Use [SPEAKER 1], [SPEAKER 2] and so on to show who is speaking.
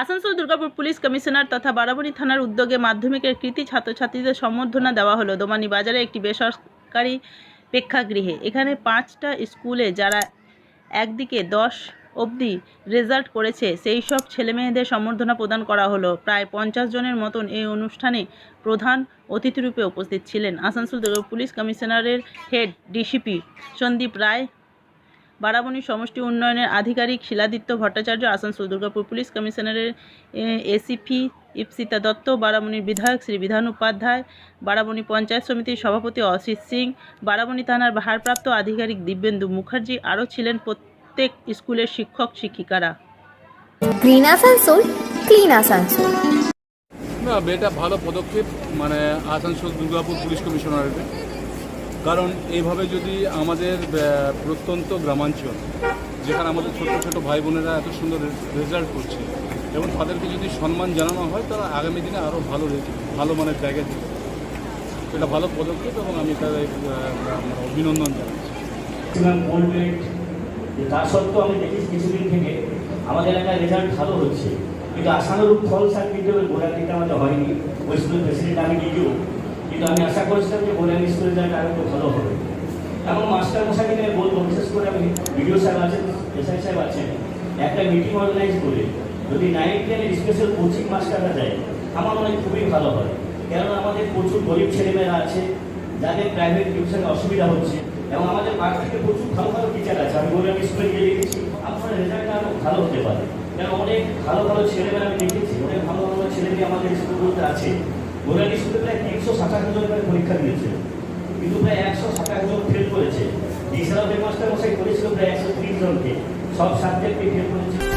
[SPEAKER 1] Asansol Durgapur police commissioner তথা বারাবণী থানার উদ্যোগে মাধ্যমিকের কৃতি ছাত্রছাত্রীদের সম্বর্ধনা দেওয়া হলো। দোমানি বাজারে একটি বেসরকারি প্রেক্ষাগৃহে। এখানে পাঁচটা স্কুলে যারা একদিকে দশ অবধি রেজাল্ট করেছে, সেই সব ছেলেমেয়েদের সম্বর্ধনা প্রদান করা হলো। প্রায় পঞ্চাশ জনের মতন এই অনুষ্ঠানে প্রধান অতিথিরূপে উপস্থিত ছিলেন। আসানসোল দুর্গাপুর পুলিশ কমিশনারের হেড ডিসিপি সন্দীপ রায় বারাবণী সমষ্টি উন্নয়নের আধিকারিক শিলাদিত্য ভট্টাচার্য আসানসোল দুর্গাপুর পুলিশ কমিশনারের এসিপি ইপসিতা দত্ত বারাবণীর বিধায়ক শ্রী বিধান উপাধ্যায় বারাবণী পঞ্চায়েত সমিতির সভাপতি অসিত সিং বারাবণী থানার ভারপ্রাপ্ত আধিকারিক দিব্যেন্দু মুখার্জি আরও ছিলেন প্রত্যেক স্কুলের শিক্ষক শিক্ষিকারা।
[SPEAKER 2] Green Asansol clean Asansol.
[SPEAKER 3] না এটা ভালো পদক্ষেপ মানে আসানসোল দুর্গাপুর পুলিশ কমিশনারের। কারণ এইভাবে যদি আমাদের প্রত্যন্ত গ্রামাঞ্চল, যেখানে আমাদের ছোট ছোট ভাই বোনেরা এত সুন্দর রেজাল্ট করছে, এবং তাদেরকে যদি সম্মান জানানো হয়, তারা আগামী দিনে আরও ভালো ভালো মানের জায়গায় দিতে এটা ভালো পদক্ষেপ এবং আমি তাদের অভিনন্দন জানাচ্ছি।
[SPEAKER 4] ম্যাক্সিমাম গোল্ড রেট তা সত্ত্বেও আমি দেখেছি কিছুদিন থেকে, আমাদের এলাকায় রেজাল্ট ভালো হচ্ছে। কিন্তু আশানুরূপ ফল স্যার কিন্তু ওই গোড়াটিতে আমাদের হয়নি। ওই স্কুলের প্রেসিডেন্ট আমি নিজেও। কিন্তু আমি আশা করছিলাম যে গোড়ানি স্কুলে আরও একটু ভালো হবে। এবং মাস্টার মশাইকে আমি বলব, বিশেষ করে আমি বিডিও সাহেব আছেন, এসআই সাহেব আছেন, একটা মিটিং অর্গানাইজ করে যদি নাইন টেনের স্পেশাল কোচিং মাস্টাররা দেয়, আমার মনে খুবই ভালো হয়। কেননা আমাদের প্রচুর গরিব ছেলেমেয়েরা আছে, যাদের প্রাইভেট টিউশনে অসুবিধা হচ্ছে, এবং আমাদের মাঠ থেকে প্রচুর ভালো ভালো টিচার আছে। আমি বলে আমি স্কুলে গিয়ে দেখেছি, আপনার রেজাল্ট আরও ভালো হতে পারে। কেন অনেক ভালো ভালো ছেলেমেয়েরা আমি দেখেছি, অনেক ভালো ভালো ছেলেমেয়ে আমাদের স্কুলগুলোতে আছে। গোলানি স্কুলে প্রায় একশো সাতাশ জন করে পরীক্ষা দিয়েছে। কিন্তু প্রায় একশো সাতাশ জন ফেল করেছে। এছাড়াও হেডমাস্টার মশাই করেছিল প্রায় একশো তিরিশ জনকে। সব সাবজেক্টে ফেল করেছে।